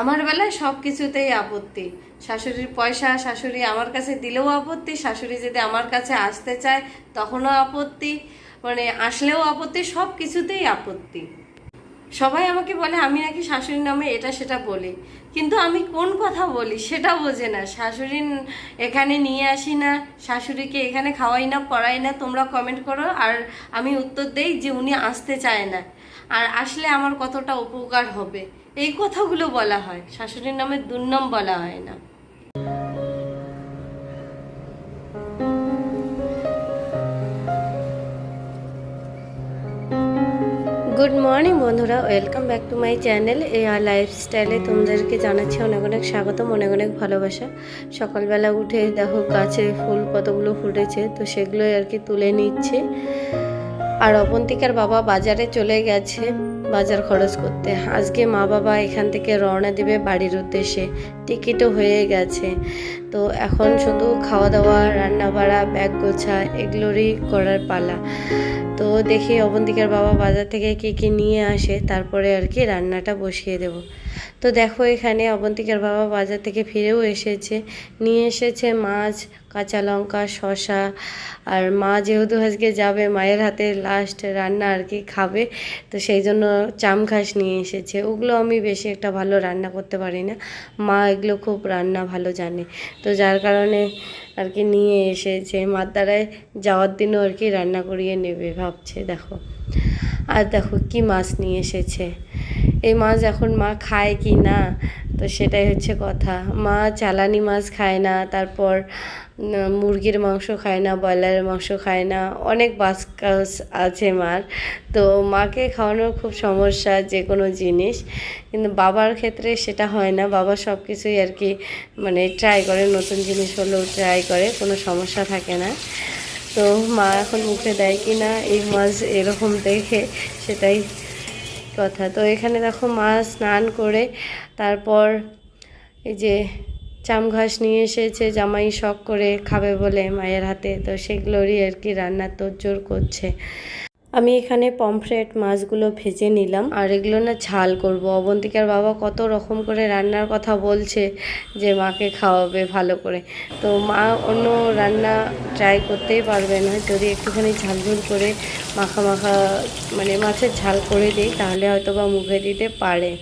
আমার বেলায় সব কিছুতেই আপত্তি। শাশুড়ির পয়সা শাশুড়ি আমার কাছে দিলেও আপত্তি, শাশুড়ি যদি আমার কাছে আসতে চায় তখনও আপত্তি মানে আসলেও আপত্তি সব কিছুতেই আপত্তি। সবাই আমাকে বলে, আমি নাকি শাশুড়ির নামে এটা সেটা বলি। কিন্তু আমি কোন কথা বলি সেটা বোঝে না। শাশুড়ি এখানে নিয়ে আসি না, শাশুড়িকে এখানে খাওয়াই না, পড়াই না, তোমরা কমেন্ট করো, আর আমি উত্তর দেই যে উনি আসতে চায় না। আর আসলে আমার কতটা উপকার হবে। এই কথাগুলো বলা হয়। শাশুড়ির নামে দুর্নাম বলা হয় না। গুড মর্নিং বন্ধুরা। Welcome back to my channel আর লাইফস্টাইলে তোমাদেরকে জানাচ্ছি অনেক অনেক স্বাগতম, অনেক অনেক ভালোবাসা। সকালবেলা উঠে দেখো গাছে ফুল কতগুলো ফুটেছে, তো সেগুলোই আর কি তুলে নিচ্ছে। আর অবন্তিকার বাবা বাজারে চলে গেছে। বাজার খরচ করতে। আজকে মা বাবা এখান থেকে রওনা দিবে বাড়ির উদ্দেশ্যে। টিকিটও হয়ে গেছে। তো এখন শুধু খাওয়া দাওয়া রান্না বাড়া ব্যাগ গোছা, এগুলোরই করার পালা। তো দেখি অবন্তিকার বাবা বাজার থেকে কী কী নিয়ে আসে, তারপরে আর কি রান্নাটা বসিয়ে দেব। তো দেখো এখানে অবন্তিকার বাবা বাজার থেকে ফিরেও এসেছে। নিয়ে এসেছে মাছ, কাঁচা লঙ্কা শশা আর মা যেহেতু আজকে যাবে, মায়ের হাতে লাস্ট রান্না আর কি খাবে, তো সেই জন্য চামঘাস নিয়ে এসেছে। ওগুলো আমি বেশি একটা ভালো রান্না করতে পারি না। মা এগুলো খুব রান্না ভালো জানে। তো যার কারণে আর কি নিয়ে এসেছে। মার দ্বারায় যাওয়ার দিনও আর কি রান্না করিয়ে নেবে ভাবছে, দেখো। আর দেখো কি মাছ নিয়ে এসেছে। এই মাছ এখন মা খায় কি না? তো সেটাই হচ্ছে কথা। মা চালানি মাছ খায় না, তারপর মুরগির মাংস খায় না, ব্রয়লারের মাংস খায় না, অনেক বাসকাস আছে মার। তো মাকে খাওয়ানোর খুব সমস্যা যে কোনো জিনিস। কিন্তু বাবার ক্ষেত্রে সেটা হয় না। বাবা সব কিছুই আর কি মানে ট্রাই করে, নতুন জিনিস হলেও ট্রাই করে, কোনো সমস্যা থাকে না। তো মা এখন মুখে দেয় কি না এই মাছ এরকম দেখে সেটাই কথা। তো এখানে দেখো মা স্নান করে তারপর এই যে চাম ঘাস নিয়ে এসেছে, জামাই শখ করে খাবে বলে মায়ের হাতে। তো সেগুলোরই আর কি রান্নার জোর করছে। আমি এখানে পমফ্রেট মাছগুলো ভেজে নিলাম। আর এগুলো না ঝাল করব। অবন্তিকার বাবা কত রকম করে রান্নার কথা বলছে যে মাকে খাওয়াবে ভালো করে। তো মা অন্য রান্না ট্রাই করতেই পারবে না। যদি একটুখানি ঝাল ঝুল করে মাখা মাখা মানে মাছের ঝাল করে দিই, তাহলে হয়তো বা মুখে দিতে পারে।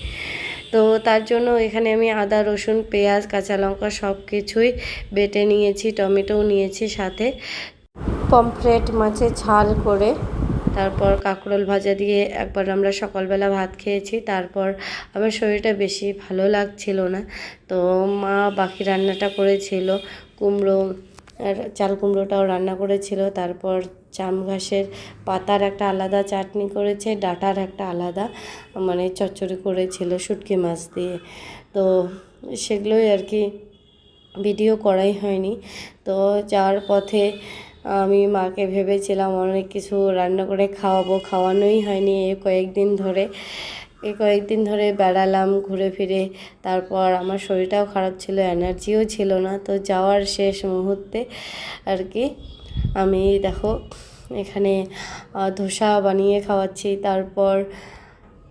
তো তার জন্য এখানে আমি আদা, রসুন, পেঁয়াজ, কাঁচা লঙ্কা সব কিছুই বেটে নিয়েছি, টমেটোও নিয়েছি সাথে। পমফ্রেট মাছের ঝাল করে তারপর কাঁকরোল ভাজা দিয়ে একবার আমরা সকালবেলা ভাত খেয়েছি, তারপর আমার শরীরটা বেশি ভালো লাগছিল না। তো মা বাকি রান্নাটা করেছিল, কুমড়ো আর চাল কুমড়োটাও রান্না করেছিল, তারপর চাম ঘাসের পাতার একটা আলাদা চাটনি করেছে, ডাটার একটা আলাদা মানে চচ্চড়ি করেছিল শুটকি মাছ দিয়ে। তো সেগুলোই আর কি ভিডিও করাই হয়নি। তো যাওয়ার পথে আমি মাকে ভেবেছিলাম অনেক কিছু রান্না করে খাওয়াবো, খাওয়ানোই হয়নি। এই কয়েকদিন ধরে এই কয়েকদিন ধরে বেড়ালাম ঘুরে ফিরে। তারপর আমার শরীরটাও খারাপ ছিল এনার্জিও ছিল না। তো যাওয়ার শেষ মুহূর্তে আর কি আমি দেখো এখানে ধোসা বানিয়ে খাওয়াচ্ছি। তারপর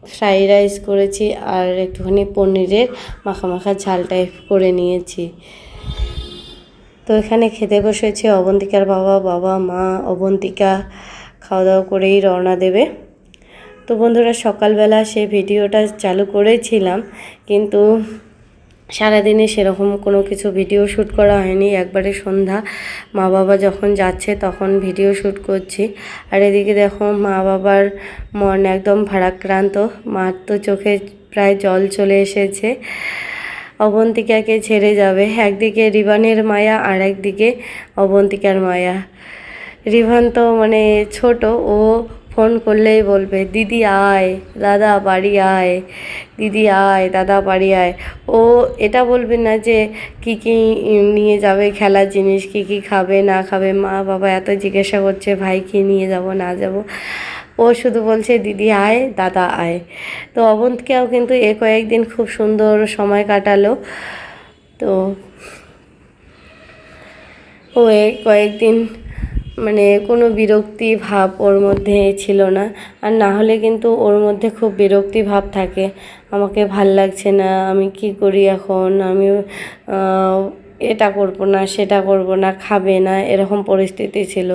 ফ্রাইড রাইস করেছি আর একটুখানি পনিরের মাখা মাখা ঝাল টাইপ করে নিয়েছি। তো এখানে খেতে বসেছে, অবন্তিকার বাবা বাবা, মা, অবন্তিকা খাওয়া দাওয়া করেই রওনা দেবে। তো বন্ধুরা, সকালবেলা সেই ভিডিওটা চালু করেছিলাম, কিন্তু সারাদিনে সেরকম কোনো কিছু ভিডিও শ্যুট করা হয়নি। একবারে সন্ধ্যা মা বাবা যখন যাচ্ছে তখন ভিডিও শ্যুট করছি। আর এদিকে দেখো মা বাবার মন একদম ভারাক্রান্ত, মার তো চোখে প্রায় জল চলে এসেছে। অবন্তিকাকে ছেড়ে যাবে। একদিকে রিবানের মায়া আর একদিকে অবন্তিকার মায়া। রিভান তো মানে ছোট, ও ফোন করলেই বলবে, দিদি আয়, দাদা বাড়ি আয়, দিদি আয়, দাদা বাড়ি আয়। ও এটা বলবে না যে, কি কি নিয়ে যাবে খেলার জিনিস, কি কি খাবে, না খাবে? মা বাবা এত জিজ্ঞাসা করছে, ভাই কি নিয়ে যাব, না যাব? ও শুধু বলছে, দিদি আয়, দাদা আয়। তো অবন্তকেও কিন্তু এ কয়েকদিন খুব সুন্দর সময় কাটালো। তো ও এ কয়েকদিন মানে কোনো বিরক্তি ভাব ওর মধ্যে ছিল না। আর না হলে কিন্তু ওর মধ্যে খুব বিরক্তি ভাব থাকে। আমাকে ভালো লাগছে না, আমি কি করি এখন? আমি এটা করব না, সেটা করব না, খাবে না, এরকম পরিস্থিতি ছিল।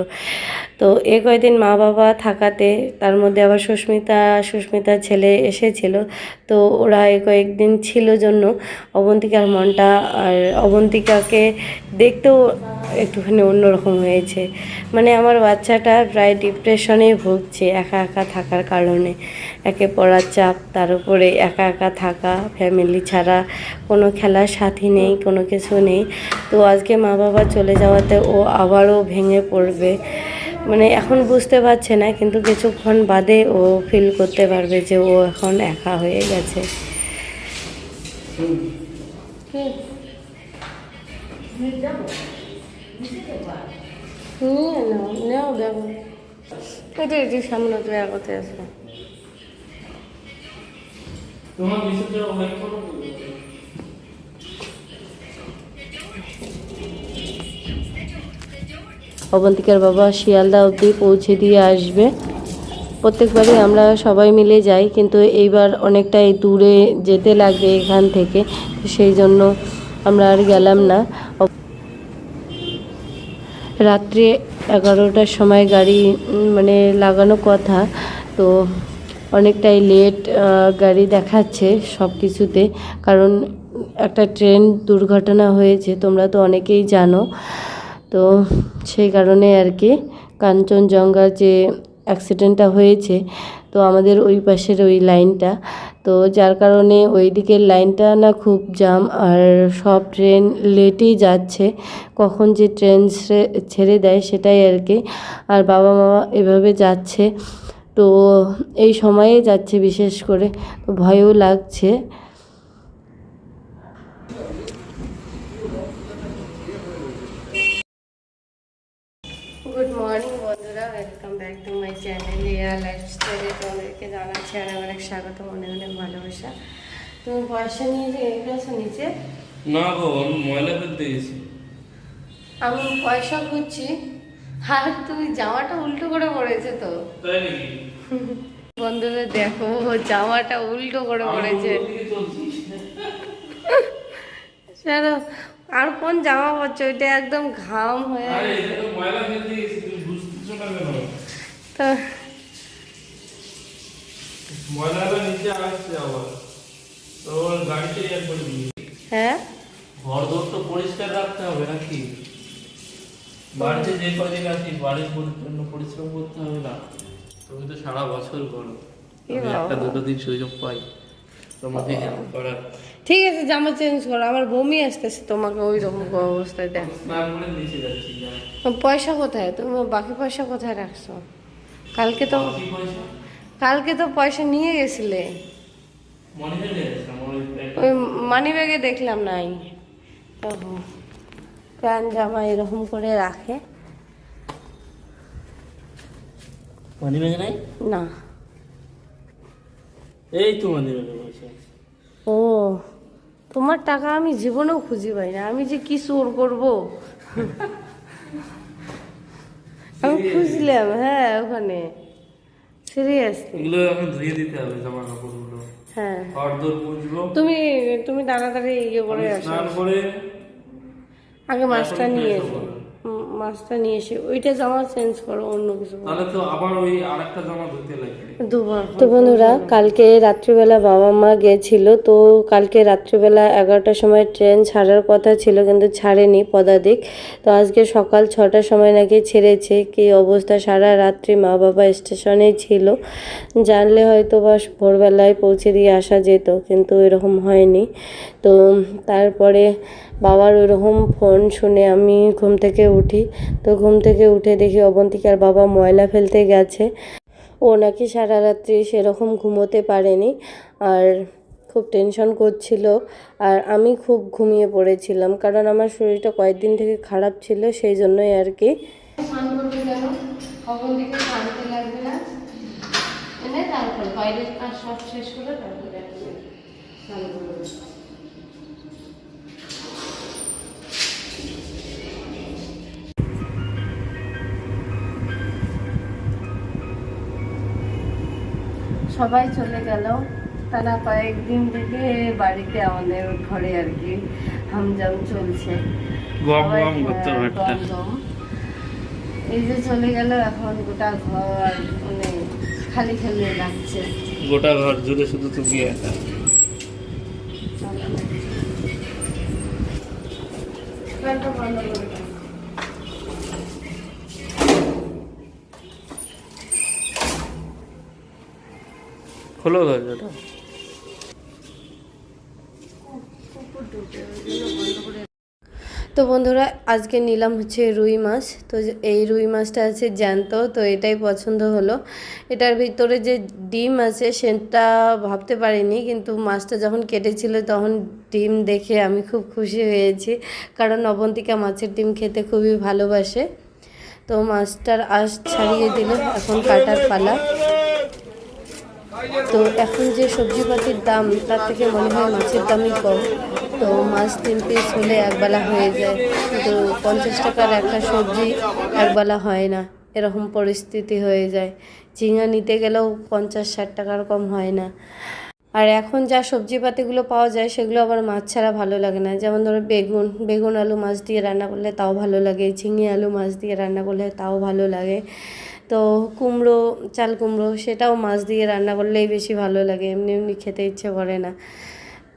তো এ কয়দিন মা বাবা থাকাতে তার মধ্যে আবার সুস্মিতা, সুস্মিতার ছেলে এসেছিল। তো ওরা এই কয়েকদিন ছিল জন্য অবন্তিকার মনটা আর অবন্তিকাকে দেখতেও একটুখানি অন্যরকম হয়েছে। মানে আমার বাচ্চাটা প্রায় ডিপ্রেশনে ভুগছে একা একা থাকার কারণে। একে পড়ার চাপ, তার উপরে একা একা থাকা ফ্যামিলি ছাড়া কোনো খেলার সাথী নেই, কোনো কিছু নেই। তো আজকে মা বাবা চলে যাওয়াতে ও আবারও ভেঙে পড়বে। মানে এখন বুঝতে পারছে না কিন্তু কিছুক্ষণ বাদে ও ফিল করতে পারবে যে ও এখন একা হয়ে গেছে। নিয়ে নাও নেও দেখো। এটা এটি সামনে তো এগোতে আসবে তোমার অবন্তিকার বাবা শিয়ালদা অবধি পৌঁছে দিয়ে আসবে। প্রত্যেকবারই আমরা সবাই মিলে যাই, কিন্তু এইবার অনেকটাই দূরে যেতে লাগবে এখান থেকে সেই জন্য আমরা আর গেলাম না। রাত্রে এগারোটার সময় গাড়ি মানে লাগানো কথা, তো অনেকটাই লেট গাড়ি দেখাচ্ছে সব কিছুতে, কারণ একটা ট্রেন দুর্ঘটনা হয়েছে, তোমরা তো অনেকেই জানো। তো সেই কারণে আর কি কাঞ্চনজঙ্ঘা যে অ্যাক্সিডেন্টটা হয়েছে, তো আমাদের ওই পাশের ওই লাইনটা তো যার কারণে ওই দিকের লাইনটা না খুব জাম আর সব ট্রেন লেটেই যাচ্ছে। কখন যে ট্রেন ছেড়ে দেয় সেটাই আর কি। আর বাবা মা এভাবে যাচ্ছে। তো এই সময়ে যাচ্ছে বিশেষ করে। ভয়ও লাগছে। গুড মর্নিং বন্ধুরা। Welcome back to my channel এয়া লাইফস্টাইলে তোমাদেরকে জানাচ্ছি আর অনেক স্বাগত মনে অনেক ভালোবাসা। তুমি পয়সা নিয়ে আছো নিচে? না গো আমি ময়লা ফেলতে গেছি। আমি পয়সা খুঁজছি। আর তুমি জামাটা উল্টো করে পড়েছে তো। তাই নাকি? বন্ধুরা দেখো জামাটা উল্টো করে পড়েছে চলো আর কোন জামা পরছো? ওইটা একদম ঘাম হয়ে তো নিয়ে হ্যাঁ? ঘর তো পরিষ্কার রাখতে হবে নাকি? বাড়িতে যে কদিন আছি বাড়ির জন্য পরিশ্রম করতে হবে না। তুমি তো সারা বছর করো। একটা দুটো দিন সুযোগ পাই। তোমাকে হেল্প করার। ঠিক আছে জামা চেঞ্জ করো আমার বমি আসতেছে তোমাকে ওই রকম অবস্থায় দেখ। পয়সা কোথায়? তুমি বাকি পয়সা কোথায় রাখছো? কালকে তো কালকে তো পয়সা নিয়ে গেছিলে। ওই মানি ব্যাগে দেখলাম নাই। প্যান্ট জামা এরকম করে রাখে। মানি ব্যাগে নাই? না। এই তো মানি ব্যাগে পয়সা ও। তোমার টাকা আমি জীবনেও খুঁজি পাই না। আমি যে কি চোর করব? আমি খুঁজলাম হ্যাঁ ওখানে। সিরিয়াসলি এগুলো এখন ধুয়ে দিতে হবে জামা কাপড়গুলো। হ্যাঁ। মুছবো তুমি তুমি তাড়াতাড়ি ইয়ে করে আসো। করে আগে মাছটা নিয়ে এসো মাছটা নিয়ে এসে ওইটা জামা চেঞ্জ করো অন্য কিছু। তাহলে তো আবার ওই আরেকটা জামা ধুতে লাগবে। দুবার। তো বন্ধুরা কালকে রাত্রিবেলা বাবা মা গেছিল তো কালকে রাত্রিবেলা এগারোটার সময় ট্রেন ছাড়ার কথা ছিল কিন্তু ছাড়েনি পদাতিক। তো আজকে সকাল ছটার সময় নাকি ছেড়েছে। কি অবস্থা? সারা রাত্রি মা বাবা স্টেশনেই ছিল। জানলে হয়তো বা ভোরবেলায় পৌঁছে দিয়ে আসা যেত কিন্তু এরকম হয়নি। তো তারপরে বাবার ওইরকম ফোন শুনে আমি ঘুম থেকে উঠি। তো ঘুম থেকে উঠে দেখি অবন্তিকার বাবা ময়লা ফেলতে গেছে। ও নাকি সারা রাত্রি সেরকম ঘুমোতে পারেনি আর খুব টেনশন করছিল। আর আমি খুব ঘুমিয়ে পড়েছিলাম কারণ আমার শরীরটা কয়েকদিন থেকে খারাপ ছিল সেই জন্যই আর কি। সব শেষ করে সবাই চলে গেল। টানা কয়েকদিন থেকে বাড়িতে আমাদের ঘরে আর কি হামজাম চলছে। হ্যাঁ। এই যে চলে গেল এখন গোটা ঘর মানে খালি খালি লাগছে। গোটা ঘর জুড়ে শুধু তুমি একা। বন্ধ করে খোলো দরজাটা তো বন্ধুরা, আজকে নিলাম হচ্ছে রুই মাছ। তো এই রুই মাছটা আছে জ্যান্ত, তো এটাই পছন্দ হলো। এটার ভিতরে যে ডিম আছে সেটা ভাবতে পারিনি, কিন্তু মাছটা যখন কেটেছিল তখন ডিম দেখে আমি খুব খুশি হয়েছি, কারণ অবন্তিকা মাছের ডিম খেতে খুবই ভালোবাসে। তো মাছটার আঁশ ছাড়িয়ে দিল, এখন কাটার পালা। তো এখন যে সবজিপাতির দাম, তার থেকে মনে হয় মাছের দামই কম। তো মাছ তিন পিস হলে একবেলা হয়ে যায়। কিন্তু পঞ্চাশ টাকার একটা সবজি একবেলা হয় না। এরকম পরিস্থিতি হয়ে যায়। ঝিঙা নিতে গেলেও পঞ্চাশ, ষাট টাকার কম হয় না। আর এখন যা সবজিপাতিগুলো পাওয়া যায়, সেগুলো আবার মাছ ছাড়া ভালো লাগে না। যেমন ধরো বেগুন বেগুন আলু মাছ দিয়ে রান্না করলে তাও ভালো লাগে। ঝিঙে আলু মাছ দিয়ে রান্না করলে তাও ভালো লাগে। তো কুমড়ো, চাল কুমড়ো সেটাও মাছ দিয়ে রান্না করলেই বেশি ভালো লাগে। এমনি এমনি খেতে ইচ্ছে করে না।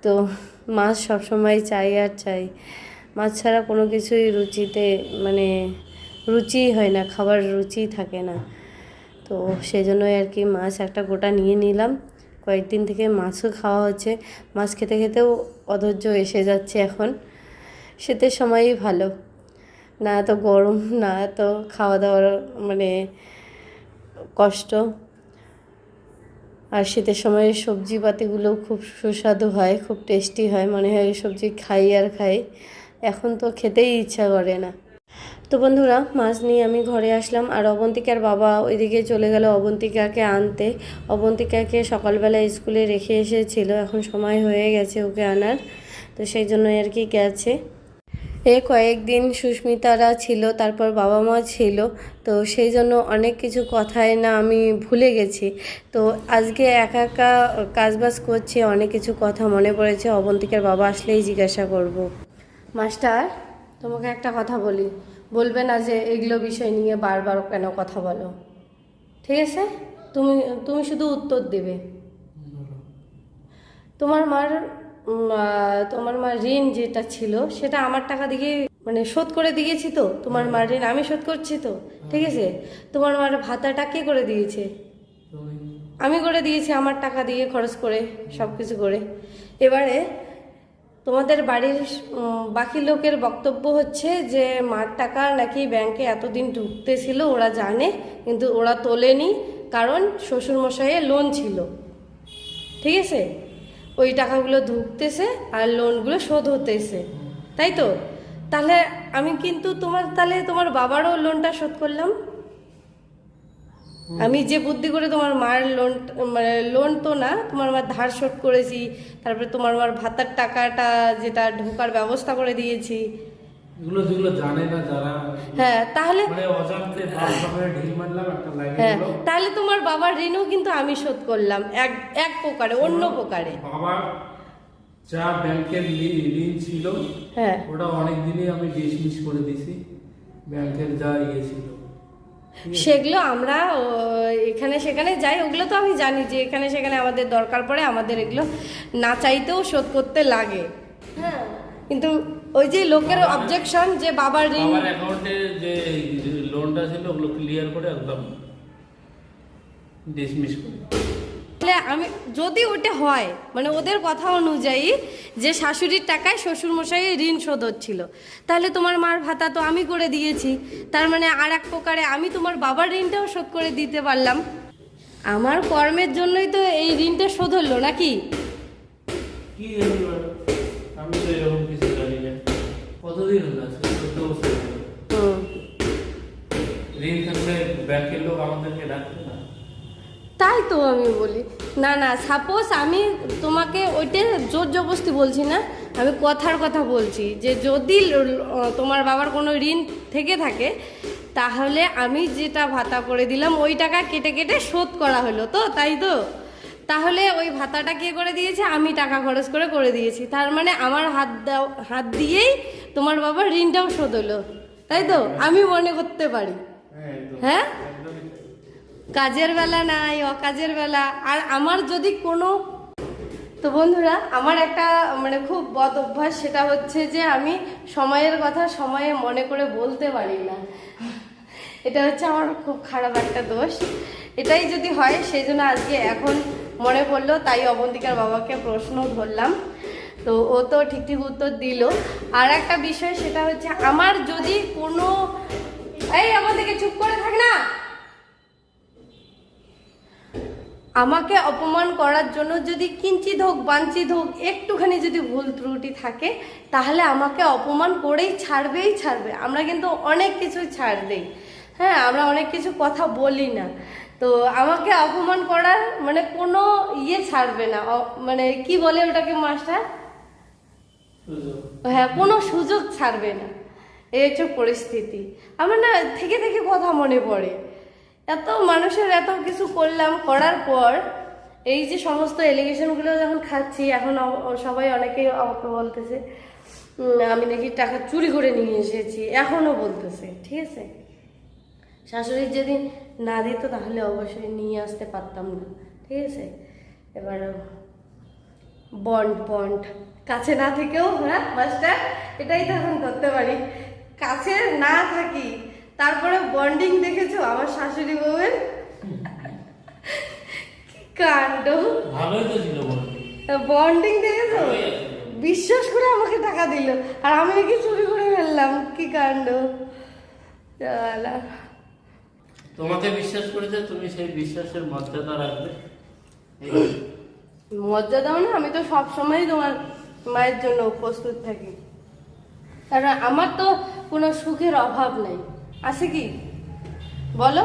তো মাছ সবসময় চাই আর চাই। মাছ ছাড়া কোনো কিছুই রুচিতে মানে রুচিই হয় না, খাবার রুচি থাকে না। তো সেই জন্যই আর কি মাছ একটা গোটা নিয়ে নিলাম। কয়েকদিন থেকে মাছও খাওয়া হচ্ছে। মাছ খেতে খেতেও অধৈর্য এসে যাচ্ছে এখন। শীতের সময়ই ভালো। না এত গরম, না এত খাওয়া দাওয়ার মানে কষ্ট। আর শীতের সময় সবজিপাতিগুলো খুব সুস্বাদু হয়, খুব টেস্টি হয়। মনে হয় সবজি খাই আর খাই। এখন তো খেতেই ইচ্ছা করে না। তো বন্ধুরা, মাছ নিয়ে আমি ঘরে আসলাম। আর অবন্তিকার বাবা ওইদিকে চলে গেল অবন্তিকাকে আনতে। অবন্তিকাকে সকালবেলা স্কুলে রেখে এসেছিল। এখন সময় হয়ে গেছে ওকে আনার। তো সেই জন্যই আর কি গেছে। এ কয়েকদিন সুস্মিতারা ছিল, তারপর বাবা মা ছিল, তো সেই জন্য অনেক কিছু কথায় না আমি ভুলে গেছি। তো আজকে একা একা কাজবাজ করছি, অনেক কিছু কথা মনে পড়েছে, অবন্তিকার বাবা আসলেই জিজ্ঞাসা করব। মাস্টার, তোমাকে একটা কথা বলি। বলবে না যে এগুলো বিষয় নিয়ে বারবার কেন কথা বলো। ঠিক আছে? তুমি তুমি শুধু উত্তর দেবে। তোমার মার তোমার মা ঋণ যেটা ছিল, সেটা আমার টাকা দিয়ে মানে শোধ করে দিয়েছি তো। তোমার মা ঋণ আমি শোধ করছি তো, ঠিক আছে? তোমার মার ভাতাটা কে করে দিয়েছে? আমি করে দিয়েছি আমার টাকা দিয়ে খরচ করে সব কিছু করে। এবারে তোমাদের বাড়ির বাকি লোকের বক্তব্য হচ্ছে যে, মার টাকা নাকি ব্যাংকে এতদিন ঢুকতেছিল, ওরা জানে, কিন্তু ওরা তোলেনি, কারণ শ্বশুরমশাইয়ের লোন ছিল। ঠিক আছে? ওই টাকাগুলো ঢুকতেছে আর লোনগুলো শোধ হতেছে। তাই তো? তাহলে আমি কিন্তু তোমার তাহলে তোমার বাবারও লোনটা শোধ করলাম। আমি যে বুদ্ধি করে তোমার মার লোন মানে লোন তো না তোমার মার ধার শোধ করেছি তারপরে তোমার মার ভাতার টাকাটা যেটা ঢোকার ব্যবস্থা করে দিয়েছি। এগুলো যেগুলো জানে না যারা হ্যাঁ তাহলে মানে অজান্তে ঢিল মারলাম একটা লাইনে হ্যাঁ তাহলে তোমার বাবার ঋণও কিন্তু আমি শোধ করলাম এক এক প্রকারে অন্য প্রকারে। বাবার যা ব্যাংকের ঋণ ছিল হ্যাঁ। ওটা অনেক দিনই আমি ডিসমিস করে দিছি ব্যাংকের যা ইয়ে ছিল। সেগুলো আমরা এখানে সেখানে যাই ওগুলো তো আমি জানি যে এখানে সেখানে আমাদের দরকার পড়ে আমাদের এগুলো না চাইতেও শোধ করতে লাগে। হ্যাঁ। কিন্তু ওই যে লোকের অবজেকশন যে বাবার ঋণ আমার অ্যাকাউন্টে যে লোনটা ছিল ওগুলো ক্লিয়ার করে একদম ডিসমিস করে আমি যদি ওটা হয় মানে ওদের কথা অনুযায়ী যে শাশুড়ির টাকায় শ্বশুরমশাই ঋণ শোধ হচ্ছিল তাহলে তোমার মার ভাতা তো আমি করে দিয়েছি। তার মানে আর এক প্রকারে আমি তোমার বাবার ঋণটাও শোধ করে দিতে পারলাম। আমার কর্মের জন্যই তো এই ঋণটা শোধ হলো নাকি? কি ব্যাংকের লোক আমাদেরকে না। তাই তো আমি বলি, না না সাপোজ আমি তোমাকে ওইটা জোর জবরদস্তি বলছি না, আমি কথার কথা বলছি যে যদি তোমার বাবার কোনো ঋণ থেকে থাকে, তাহলে আমি যেটা ভাতা করে দিলাম, ওই টাকা কেটে কেটে শোধ করা হলো তো, তাই তো? তাহলে ওই ভাতাটা কে করে দিয়েছে? আমি টাকা খরচ করে করে দিয়েছি। তার মানে আমার হাত দাও, হাত দিয়েই তোমার বাবার ঋণটাও শোধ হলো, তাই তো? আমি মনে করতে পারি। হ্যাঁ হ্যাঁ। কাজের বেলা নাই অকাজের বেলা। আর আমার যদি কোনো তো বন্ধুরা আমার একটা মানে খুব বদ অভ্যাস সেটা হচ্ছে যে আমি সময়ের কথা সময়ে মনে করে বলতে পারি না। এটা হচ্ছে আমার খুব খারাপ একটা দোষ। এটাই যদি হয় সেই জন্য আজকে এখন মনে পড়ল তাই অবন্তিকার বাবাকে প্রশ্ন ধরলাম। তো ও তো ঠিক ঠিক উত্তর দিল। আর একটা বিষয় সেটা হচ্ছে আমার যদি কোনো এই আমাদেরকে চুপ করে থাক না। আমাকে অপমান করার জন্য যদি কিঞ্চিত হোক বাঞ্চিত হোক একটুখানি যদি ভুল ত্রুটি থাকে তাহলে আমাকে অপমান করেই ছাড়বেই ছাড়বে। আমরা কিন্তু অনেক কিছু ছাড় দিই। হ্যাঁ আমরা অনেক কিছু কথা বলি না। তো আমাকে অপমান করার মানে কোনো ইয়ে ছাড়বে না। মানে কি বলে ওটাকে মাস্টার? হ্যাঁ কোনো সুযোগ ছাড়বে না। এই হচ্ছে পরিস্থিতি আমার না থেকে থেকে কথা মনে পড়ে এত মানুষের এত কিছু করলাম, করার পর এই যে সমস্ত এলিগেশনগুলো যখন খাচ্ছি, এখন সবাই অনেকেই আমাকে বলতেছে আমি নাকি টাকা চুরি করে নিয়ে এসেছি এখনও বলতেছে, ঠিক আছে? শাশুড়ি যদি না দিত তাহলে অবশ্যই নিয়ে আসতে পারতাম না, ঠিক আছে? এবার বন্ড বন্ড, কাছে না থেকেও হ্যাঁ মাস্টার এটাই তো এখন করতে পারি। কাছে না থাকি তারপরে বন্ডিং দেখেছ আমার শাশুড়ি বউয়ের? কি কাণ্ড? ভালোই তো ছিল বন্ডিং দেখেছ? বিশ্বাস করে আমাকে টাকা দিল। আর আমি নাকি চুরি করে ফেললাম কি কাণ্ড। তোমাকে বিশ্বাস করেছে তুমি সেই বিশ্বাসের মর্যাদা রাখবে। এই মর্যাদাও না আমি তো সব সময় তোমার মায়ের জন্য প্রস্তুত থাকি। কারণ আমার তো কোনো সুখের অভাব নেই। আছে কি? বলো।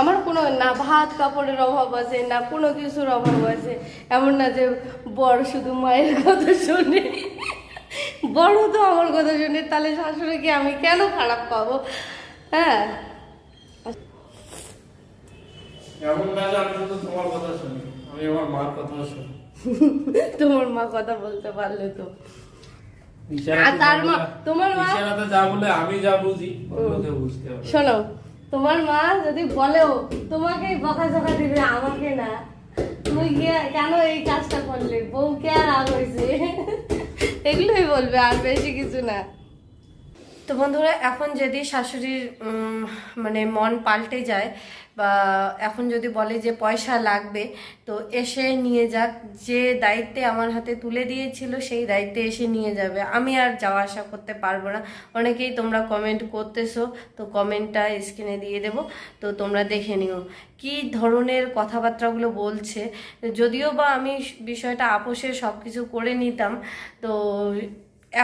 আমার কোনো না ভাত কাপড়ের অভাব আছে না কোনো কিছুর অভাব আছে। এমন না যে বড় শুধু মায়ের কথা শোনে। বড় তো আমার কথা শুনে তাহলে শাশুড়িকে আমি কেন খারাপ পাবো? হ্যাঁ। এমন না যে আমি শুধু তোমার কথা শুনি আমি আমার মার কথাও শুনি। তোমার মা কথা বলতে পারলে তো। তোমার মা- যা বলে আমি যা বুঝি বুঝতে হবে। শোনো তোমার মা যদি বলেও তোমাকেই বকাঝকা দিবে আমাকে না। তুমি কেন এই কাজটা করলে? বউ কে আর রাগ হয়েছে। এগুলোই বলবে আর বেশি কিছু না। তো বন্ধুরা এখন যদি শাশুড়ির উম, মানে মন পাল্টে যায় বা এখন যদি বলে যে পয়সা লাগবে, তো এসে নিয়ে যাক। যে দায়িত্বে আমার হাতে তুলে দিয়েছিল, সেই দায়িত্বে এসে নিয়ে যাবে। আমি আর যাওয়া আসা করতে পারব না। অনেকেই তোমরা কমেন্ট করতেছো, তো কমেন্টটা স্ক্রিনে দিয়ে দেবো। তো তোমরা দেখে নিও। কি ধরনের কথাবার্তাগুলো বলছে? যদিও বা আমি বিষয়টা আপোষে সব কিছু করে নিতাম, তো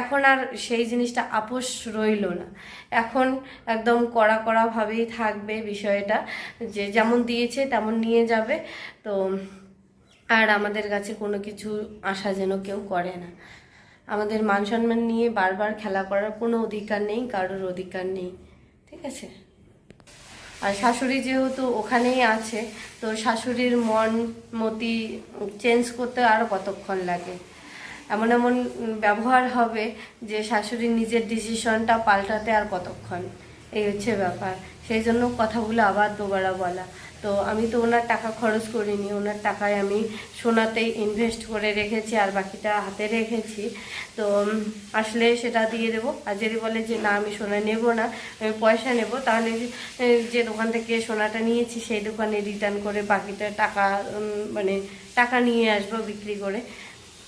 এখন আর সেই জিনিসটা আপোষ রইল না। এখন একদম কড়া কড়াভাবেই থাকবে বিষয়টা। যে যেমন দিয়েছে তেমন নিয়ে যাবে। তো আর আমাদের কাছে কোনো কিছু আশা যেন কেউ করে না। আমাদের মান সম্মান নিয়ে বারবার খেলা করার কোনো অধিকার নেই, কারোর অধিকার নেই। ঠিক আছে? আর শাশুড়ি যেহেতু ওখানেই আছে, তো শাশুড়ির মন, মতি চেঞ্জ করতে আরও কতক্ষণ লাগে? এমন এমন ব্যবহার হবে যে শাশুড়ি নিজের ডিসিশনটা পাল্টাতে আর কতক্ষণ। এই হচ্ছে ব্যাপার। সেই জন্য কথাগুলো আবার দুবারা বলা। তো আমি তো ওনার টাকা খরচ করিনি, ওনার টাকায় আমি সোনাতেই ইনভেস্ট করে রেখেছি আর বাকিটা হাতে রেখেছি। তো আসলে সেটা দিয়ে দেবো। আর যদি বলে যে না, আমি সোনা নেব না, আমি পয়সা নেব, তাহলে যে- দোকান থেকে সোনাটা নিয়েছি, সেই দোকানে রিটার্ন করে বাকিটা টাকা মানে টাকা নিয়ে আসব বিক্রি করে।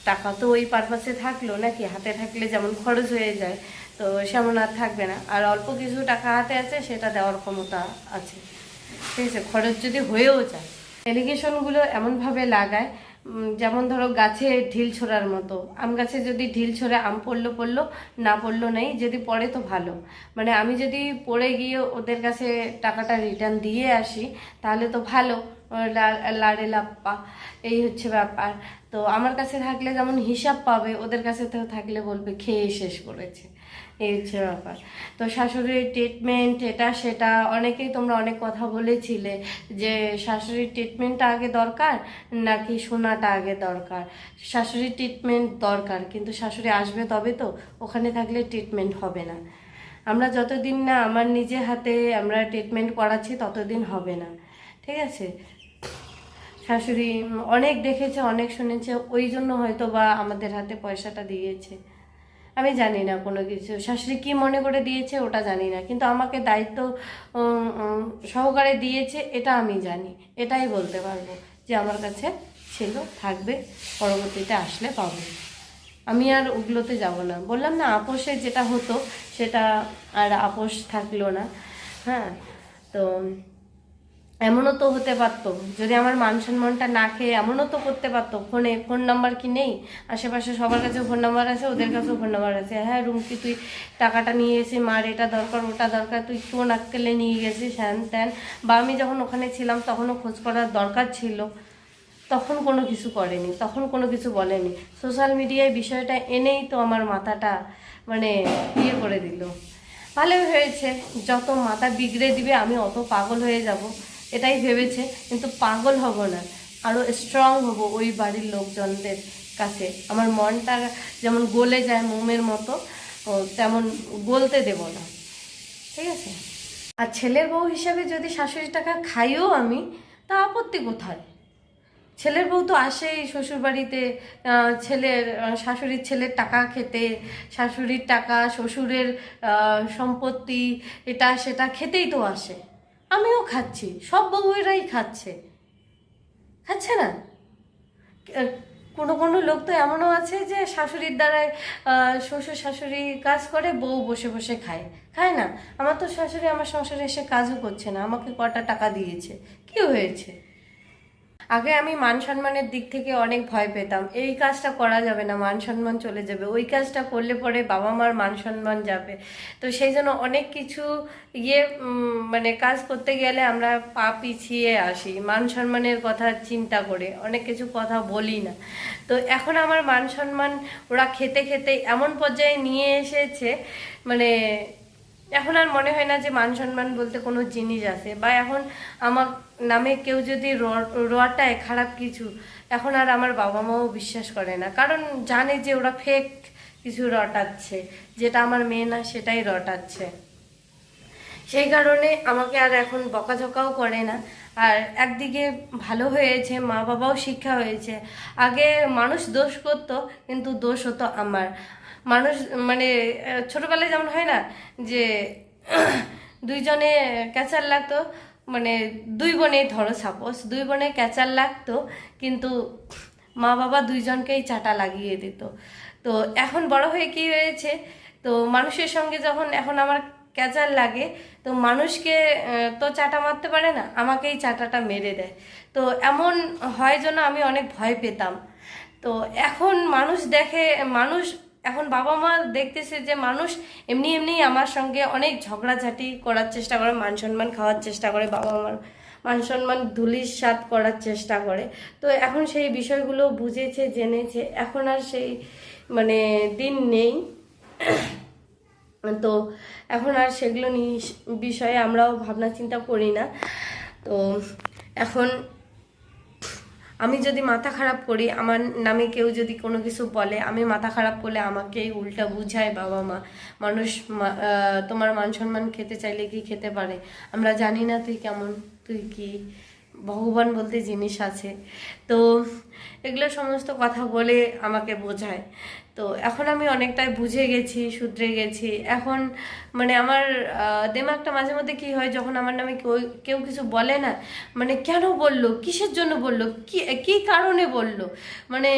টাকা তো ওই পারপাসে থাকল নাকি? হাতে থাকলে যেমন খরচ হয়ে যায়, তো সেমন আর থাকবে না। আর অল্প কিছু টাকা হাতে আছে, সেটা দেওয়ার ক্ষমতা আছে। ঠিক আছে, খরচ যদি হয়েও যায় এলিগেশনগুলো এমনভাবে লাগায় যেমন ধরো গাছে ঢিল ছোড়ার মতো। আম গাছে যদি ঢিল ছড়ে, আম পড়ল পড়ল, না পড়ল নেই, যদি পড়ে তো ভালো। মানে আমি যদি পড়ে গিয়ে ওদের কাছে টাকাটা রিটার্ন দিয়ে আসি, তাহলে তো ভালো। লাড়ে লাপ্পা। এই হচ্ছে ব্যাপার। তো আমার কাছে থাকলে যেমন হিসাব পাবে, ওদের কাছে থাকলে বলবে, খেয়ে শেষ করেছে। এই ব্যাপার। তো শাশুড়ির ট্রিটমেন্ট এটা সেটা অনেকেই তোমরা অনেক কথা বলেছিলে যে শাশুড়ির ট্রিটমেন্টটা আগে দরকার নাকি সোনাটা আগে দরকার? শাশুড়ির ট্রিটমেন্ট দরকার, কিন্তু শাশুড়ি আসবে তবে তো, ওখানে থাকলে ট্রিটমেন্ট হবে না। আমরা যতদিন না আমার নিজে হাতে আমরা ট্রিটমেন্ট করাচ্ছি ততদিন হবে না। ঠিক আছে? শাশুড়ি অনেক দেখেছে, অনেক শুনেছে, ওই জন্য হয়তো বা আমাদের হাতে পয়সাটা দিয়েছে। আমি জানি না কোনো কিছু। শাশুড়ি কি মনে করে দিয়েছে ওটা জানি না, কিন্তু আমাকে দায়িত্ব সহকারে দিয়েছে এটা আমি জানি। এটাই বলতে পারব যে আমার কাছে ছিল, থাকবে, পরবর্তীতে আসলে পাবো। আমি আর ওগুলোতে যাব না। বললাম না, আপোষে যেটা হতো সেটা আর আপোষ থাকল না। হ্যাঁ তো এমনও তো হতে পারতো। যদি আমার মান সম্মানটা না খেয়ে এমনও তো করতে পারতো। ফোনে, ফোন নাম্বার কি নেই? আশেপাশে সবার কাছে ফোন নাম্বার আছে, ওদের কাছেও ফোন নাম্বার আছে। হ্যাঁ রুমকি, তুই টাকাটা নিয়ে এসে মার, এটা দরকার, ওটা দরকার, তুই কোন আক্কেলে নিয়ে গেছিস, হ্যান ত্যান। বা আমি যখন ওখানে ছিলাম, তখনও খোঁজ করার দরকার ছিল। তখন কোনো কিছু করেনি, তখন কোনো কিছু বলেনি। সোশ্যাল মিডিয়ায় বিষয়টা এনেই তো আমার মাথাটা মানে ইয়ে করে দিল। ভালোই হয়েছে, যত মাথা বিগড়ে দিবে, আমি অত পাগল হয়ে যাব। এটাই ভেবেছে, কিন্তু পাগল হব না। আরও স্ট্রং হব ওই বাড়ির লোকজনদের কাছে। আমার মনটা যেমন গলে যায় মোমের মতো তেমন গলতে দেব না। ঠিক আছে? আর ছেলের বউ হিসাবে যদি শাশুড়ি টাকা খাইও আমি, তা আপত্তি কোথায়? ছেলের বউ তো আসেই শ্বশুরবাড়িতে ছেলের শাশুড়ির ছেলের টাকা খেতে, শাশুড়ির টাকা, শ্বশুরের সম্পত্তি, এটা সেটা খেতেই তো আসে। আমিও খাচ্ছি, সব বউয়েরাই খাচ্ছে। খাচ্ছে না? কোনো কোনো লোক তো এমনও আছে যে শাশুড়ির দ্বারাই শ্বশুর শাশুড়ি কাজ করে, বউ বসে বসে খায়। খায় না? আমার তো শাশুড়ি আমার সংসারে এসে কাজও করছে না, আমাকে কটা টাকা দিয়েছে। কি হয়েছে? আগে আমি মান সম্মানের দিক থেকে অনেক ভয় পেতাম, এই কাজটা করা যাবে না, মান সম্মান চলে যাবে, ওই কাজটা করলে পরে বাবা মার মান সম্মান যাবে। তো সেই জন্য অনেক কিছু ইয়ে মানে কাজ করতে গেলে আমরা পা পিছিয়ে আসি, মান সম্মানের কথা চিন্তা করে, অনেক কিছু কথা বলি না। তো এখন আমার মান সম্মান ওরা খেতে খেতে এমন পর্যায়ে নিয়ে এসেছে মানে এখন আর মনে হয় না যে মান সম্মান বলতে কোনো জিনিস আছে। বা এখন আমার নামে কেউ যদি রটায় খারাপ কিছু, এখন আর আমার বাবা মাও বিশ্বাস করে না। কারণ জানে যে ওরা ফেক কিছু রটাচ্ছে, যেটা আমার মেয়ে না সেটাই রটাচ্ছে। সেই কারণে আমাকে আর এখন বকাঝকাও করে না। আর একদিকে ভালো হয়েছে মা বাবাও শিক্ষা হয়েছে। আগে মানুষ দোষ করতো, কিন্তু দোষ হতো আমার। মানুষ মানে ছোটবেলায় যেমন হয় না যে, দুইজনে ক্যাচার লাগতো মানে দুই বোনে ধরো সাপোজ দুই বোনে ক্যাচার লাগতো, কিন্তু মা বাবা দুইজনকেই চাটা লাগিয়ে দিত। তো এখন বড় হয়ে কি হয়েছে, তো মানুষের সঙ্গে যখন এখন আমার ক্যাচার লাগে, তো মানুষকে তো চাটা মারতে পারে না, আমাকেই চাটাটা মেরে দেয়। তো এমন হয় জন্য আমি অনেক ভয় পেতাম। তো এখন মানুষ দেখে, মানুষ এখন বাবা মা দেখতেছে যে মানুষ এমনি এমনি আমার সঙ্গে অনেক ঝগড়াঝাটি করার চেষ্টা করে, মান সম্মান খাওয়ার চেষ্টা করে, বাবা মার মান সম্মান ধুলির সাত করার চেষ্টা করে। তো এখন সেই বিষয়গুলো বুঝেছে, জেনেছে, এখন আর সেই মানে দিন নেই। তো এখন আর সেগুলো নিয়ে বিষয়ে আমরাও ভাবনা চিন্তা করি না। তো এখন আমি যদি মাথা খারাপ করি, আমার নামে কেউ যদি কোনো কিছু বলে, আমি মাথা খারাপ করলে আমাকে উল্টা বুঝায় বাবা মা। মানুষ তোমার মান সম্মান খেতে চাইলে কি খেতে পারে? আমরা জানি না তুই কেমন, তুই কি? ভগবান বলতে জিনিস আছে। তো এগুলো সমস্ত কথা বলে আমাকে বোঝায়। তো এখন আমি অনেকটাই বুঝে গেছি, শুধরে গেছি। এখন মানে আমার দেমাগটা মাঝে মধ্যে কি হয়, যখন আমার নামে কেউ কেউ কিছু বলে না মানে কেন বলল, কিসের জন্য বলল, কি কি কারণে বলল মানে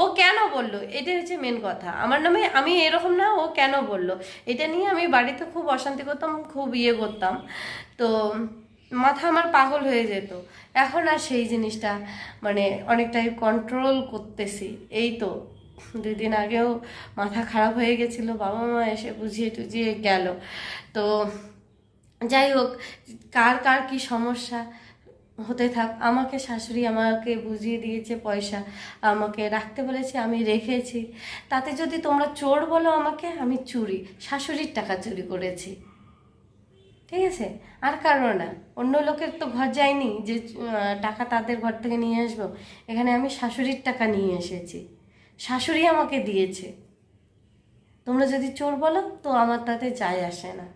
ও কেন বলল, এটাই হচ্ছে মেন কথা। আমার নামে আমি এরকম না, ও কেন বলল, এটা নিয়ে আমি বাড়িতে খুব অশান্তি করতাম, খুব ইয়ে করতাম। তো মাথা আমার পাগল হয়ে যেত। এখন আর সেই জিনিসটা মানে অনেকটাই কন্ট্রোল করতেছি। এই তো দুই দিন আগেও মাথা খারাপ হয়ে গেছিল, বাবা মা এসে বুঝিয়ে টুঝিয়ে গেল। তো যাই হোক, কার কার কি সমস্যা হতে থাক, আমাকে শাশুড়ি আমাকে বুঝিয়ে দিয়েছে পয়সা, আমাকে রাখতে বলেছে, আমি রেখেছি। তাতে যদি তোমরা চোর বলো আমাকে, আমি চুরি, শাশুড়ির টাকা চুরি করেছি। ঠিক আছে? আর কারও না। অন্য লোকের তো ঘর যায়নি যে টাকা তাদের ঘর থেকে নিয়ে আসব। এখানে আমি শাশুড়ির টাকা নিয়ে এসেছি। শাশুড়ি আমাকে দিয়েছে। তোমরা যদি চোর বলো, তো আমার তাতে যায় আসে না।